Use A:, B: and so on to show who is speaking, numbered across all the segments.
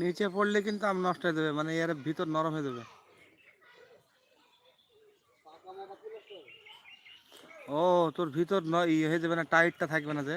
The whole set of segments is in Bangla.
A: নিচে পড়লে কিন্তু আম নষ্ট হয়ে যাবে মানে এর ভিতর নরম হয়ে যাবে। ও, তোর ভিতর ইয়ে হয়ে যাবে না, টাইটটা থাকবে না যে।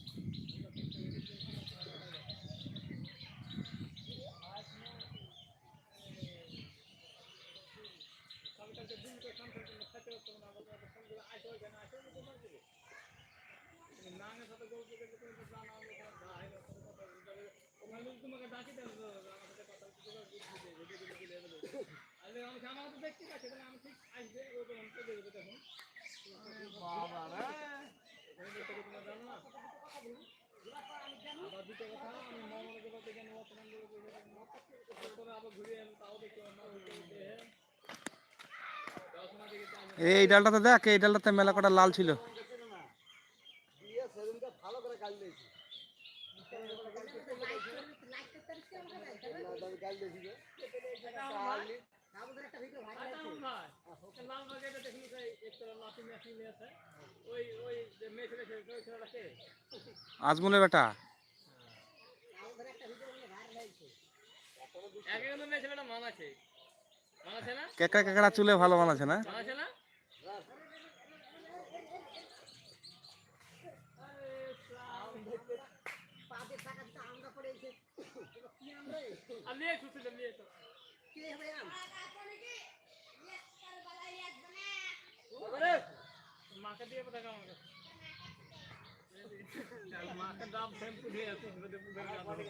A: এই ডালটাতে দেখ এই ডালটাতে মেলা কটা লাল ছিল। আজমলের বেটা। কেকড়া কেকড়া চুলে ভালো মানাছে না?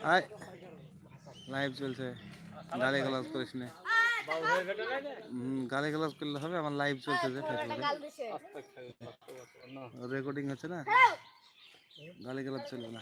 A: আয়। লাইভ চলছে। গালি গালাজ করিস না। হুম গালি গালাজ করলে হবে আমার লাইভ চলছে যে ফেসবুকে রেকর্ডিং হচ্ছে না? গালি গালাজ চলবে না।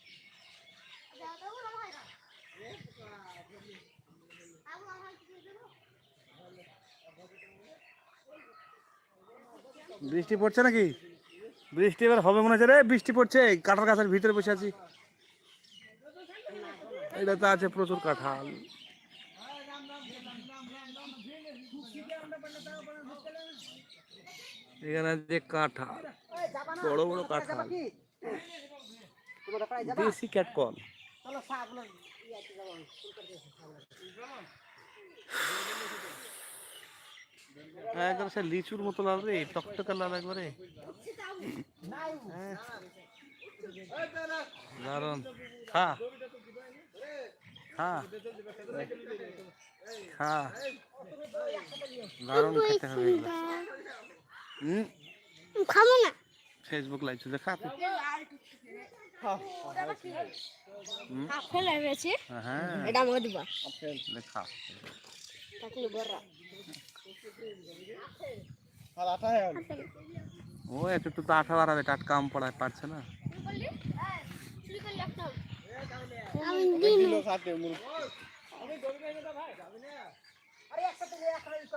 A: বৃষ্টি পড়ছে নাকি? বৃষ্টি এবার হবে মনে হচ্ছে রে, বৃষ্টি পড়ছে কাঁঠাল গাছের ভিতরে বসে আছি। এটাতে আছে প্রচুর কাঁঠাল। এখানে আছে কাঁঠাল, বড় বড় কাঁঠাল। দেশি ক্যাটকল একদম সে লিচুর মতো লাল রে টকটকা লাল একবারে হ্যাঁ। দারুণ খা। খা। খা। দারুণ খেতে হবে
B: খাব না।
A: ফেসবুক লাইভ চলছে খা। হ্যাঁ
B: এটা আমাকে দিবা
A: লে খা।
B: তাকলে বড়।
A: ও একটু তো আঠা বাড়াবে, টাটকা আম পড়ায়, পারছে না।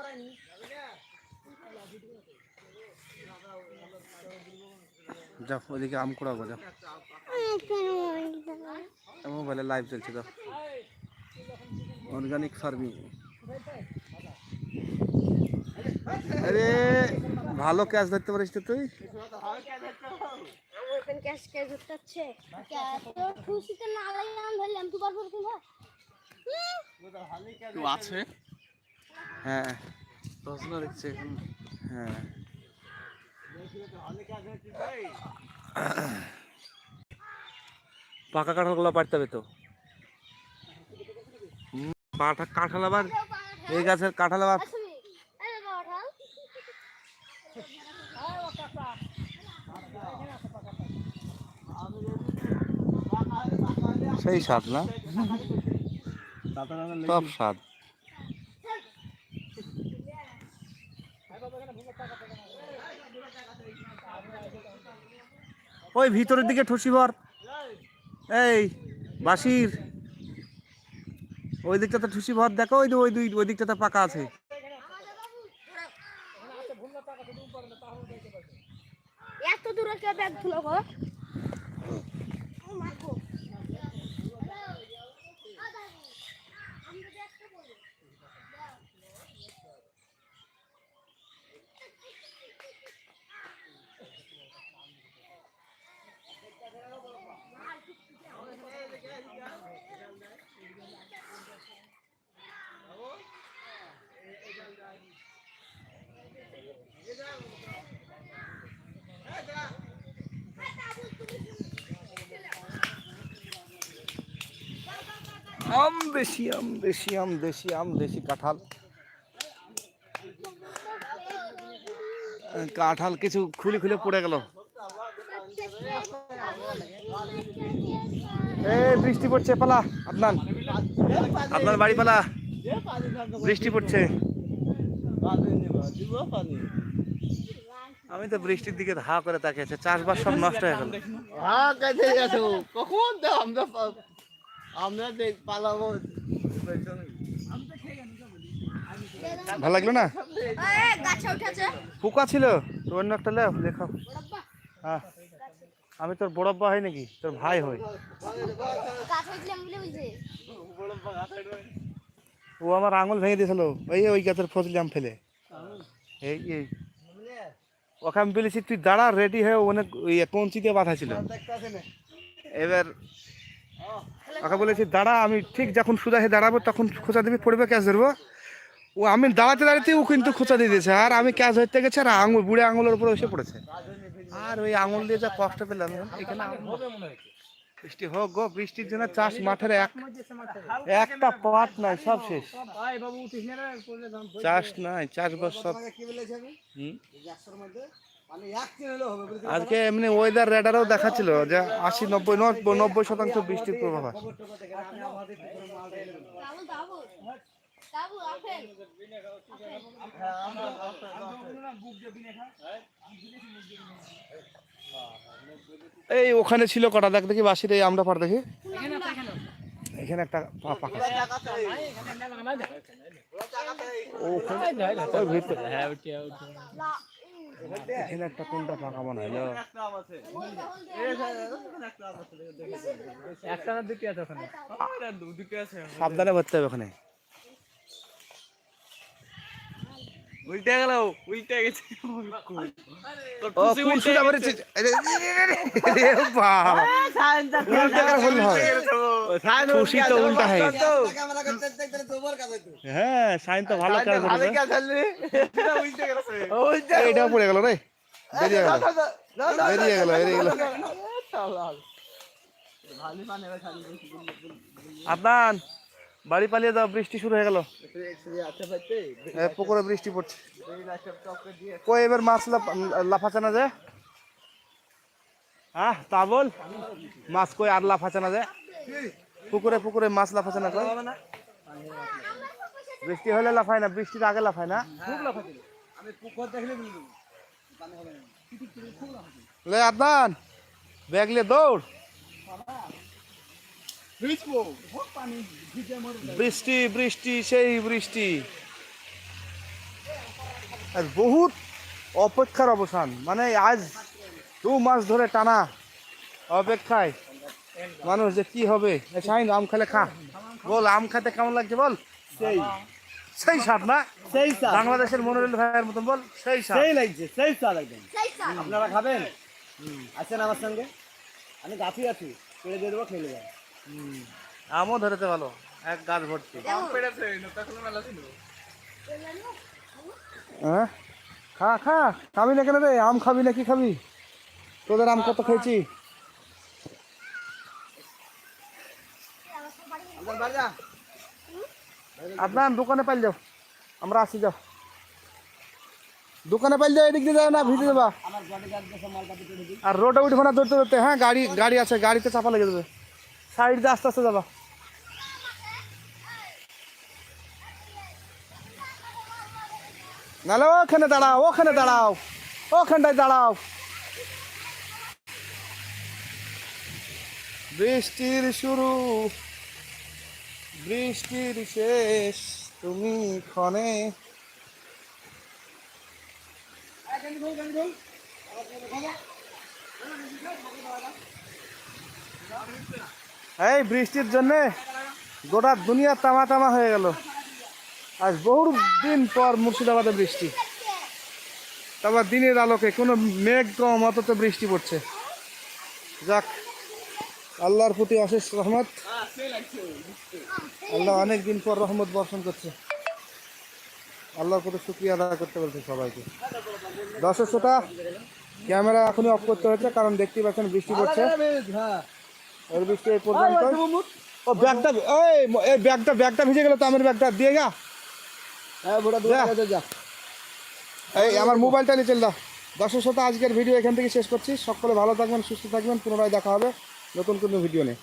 B: আমি
A: ওদিকে আম কুড়াবো যাও। মোবাইলে লাইভ চলছে তো অর্গানিক ফার্মিং। আরে
C: ভালো ক্যাচ ধরতে পারিস তো তুই।
D: আমার ওখানে ক্যাশ ক্যাশ তো খুশিতে না লাগে আমি ধরলাম তুই পারব কি না
E: তো আছে।
C: হ্যাঁ।
E: দেখছে এখন।
C: হ্যাঁ। পাকা কাঁঠালগুলো হবে তো। কাঁঠাল আবার এই গাছের কাঁঠাল আবার সেই স্বাদ না? সব স্বাদ। ওই ভিতরের দিকে ঠসি ভর। এই বাসির। ওই দিকটাতে ঠুসি ভর দেখো ওই ওই দুই ওই দিকটাতে পাকা আছে।
D: এত দূরে কে ব্যাগ ধুলো গো
C: আম দেশি আম দেশি আম দেশি আম, দেশি কাঁঠাল। কাঁঠাল কিছু খুলে খুলে পড়ে গেল। বৃষ্টি পড়ছে, পালা আপনার আপনার বাড়ি পালা। বৃষ্টি পড়ছে। আমি তো বৃষ্টির দিকে ধা করে তাকিয়েছে চাষবাস সব নষ্ট হয়ে গেল।
B: কখন আমরা পা- দেখ পালাবো।
C: ভালো লাগল না? পোকা ছিল। তো অন্য একটা লেখা। হ্যাঁ। আমি তোর বড়ব্বা হয় নাকি? তোর ভাই হই। ও আমার আঙুল ভেঙে দিয়েছিল। ওই ওই গাছের ফজলি আম ফেলে। এই এই। ওকে আমি বলেছি তুই দাঁড়া রেডি হয়ে অনেক ওই কঞ্চি দিয়ে বাঁধা ছিল। এবার ওকে বলেছি, দাঁড়া, আমি ঠিক যখন সোজা হয়ে দাঁড়াবো, তখন খোঁচা দিবি, পড়বে, ক্যাচ ধরবো। ও, আমি দাঁড়াতে দাঁড়াতে ও কিন্তু খোঁচা দিয়ে দিয়েছে, আর আমি ক্যাচ ধরতে গেছি, আর আঙুল, বুড়ে আঙুলের উপরে এসে পড়েছে। আর ওই আঙুল দিয়ে যা কষ্ট পেলাম, এখানে বৃষ্টি হোক গো, বৃষ্টির জন্য চাষ মাঠের এক একটা পাট নাই, সব শেষ। চাষ নাই, চাষবাস সব। আজকে এমনি ওয়েদার রেডারও দেখাচ্ছিল যে আশি নব্বই নব্বই নব্বই শতাংশ বৃষ্টির
D: আপেল
C: এই ওখানে ছিল কটা? দেখ দেখি বাসির এই আমরা পার দেখি। এখানে একটা পা- পাকা ও ওখানে- এখানে একটা কোনটা ফাঁকা মনে হয়
E: একটা না দুটি আছে ওখানে।
C: সাবধানে ভরতে হবে ওখানে।
E: উল্টে গেল উল্টে গেছে
C: হয়ে হ্যাঁ সাইন তো ভালো কাজ করেছে
B: উল্টে গেছে উল্টে
C: পড়ে গেল রে বেরিয়ে গেল বেরিয়ে গেল বেরিয়ে গেল
B: মানে
C: বাড়ি পালিয়ে দাও বৃষ্টি শুরু হয়ে গেল। পুকুরে বৃষ্টি পড়ছে। কই এবার মাছ লাফ- লাফাচ্ছে না যে? হ্যাঁ তা বল। মাছ কই আর লাফাচ্ছে না যে? পুকুরে পুকুরে মাছ লাফাচ্ছে না কই? বৃষ্টি হলে লাফায় না বৃষ্টির আগে লাফায় না?
B: আমি পুকুর দেখলে বুঝলি
C: লে আদনান ব্যাগ দৌড়
B: ভিজবো পানি ভিজে মরে
C: বৃষ্টি বৃষ্টি সেই বৃষ্টি। আর বহুত অপেক্ষার অবসান। মানে আজ দু মাস ধরে টানা অপেক্ষায়। মানুষ যে কি হবে? শাহিন আম খেলে খা। বল আম খেতে কেমন লাগছে বল?
B: সেই।
C: সেই স্বাদ না?
A: সেই স্বাদ।
C: বাংলাদেশের মনোরল ভাইয়ের মতন বল? সেই স্বাদ।
A: সেই লাগছে সেই স্বাদ একদম। আপনারা খাবেন? আছেন আমার সঙ্গে? আমি গাছি আছি। পেড়ে দিয়ে দেবো খেলে যাবে
C: আমও ধরেতে ভালো এক গাছ ভর্তি।
E: পেড়েছে? তখন মেলা ছিল।
C: হ্যাঁ? খা খা খাবি না কেন রে? আম খাবি না কি খাবি? তোদের আম কত খেয়েছি?
A: আপনার বাড়ি যা
C: আপনার দোকানে পাইল যাও। আমরা আসি যাও। দোকানে পাইল যাও এদিক দিয়ে যাও না ভিজে দেবা
A: আমার বডি গার্ড সব মালপাতি করে দিই
C: আর রোডে উঠবে না দৌড়তে দৌড়তে। হ্যাঁ গাড়ি গাড়ি আছে গাড়িতে চাপা লেগে দেবে সাইড দিয়ে আস্তে আস্তে যাবা। নাহলে ওখানে দাঁড়াও ওখানে দাঁড়াও, ওখানটায় দাঁড়াও। বৃষ্টির শুরু, বৃষ্টির শেষ, তুমি ক্ষণে। এই বৃষ্টির জন্যে গোটা দুনিয়া তামা তামা হয়ে গেল। আজ বহু দিন পর মুর্শিদাবাদে বৃষ্টি। তারপর দিনের আলোকে কোনো মেঘ কম, অথচ বৃষ্টি পড়ছে। যাক, আল্লাহর প্রতি অশেষ রহমত। আল্লাহ অনেক দিন পর রহমত বর্ষণ করছে। আল্লাহর প্রতি শুক্রিয়া আদায় করতে বলছে সবাইকে। দশের শ্রোতা, ক্যামেরা এখনই অফ করতে হয়েছে, কারণ দেখতে পাচ্ছেন বৃষ্টি পড়ছে। এর বৃষ্টি এই পর্যন্ত। ও ব্যাগটা এই এই ব্যাগটা ব্যাগটা ভিজে গেল তো আমার ব্যাগটা দিয়ে গা
A: হ্যাঁ ভোটা যা।
C: এই আমার মোবাইলটা নিয়ে চল দাও। দশের সাথে আজকের ভিডিও এখান থেকে শেষ করছি। সকলে ভালো থাকবেন সুস্থ থাকবেন। পুনরায় দেখা হবে নতুন কোনো ভিডিও নিয়ে।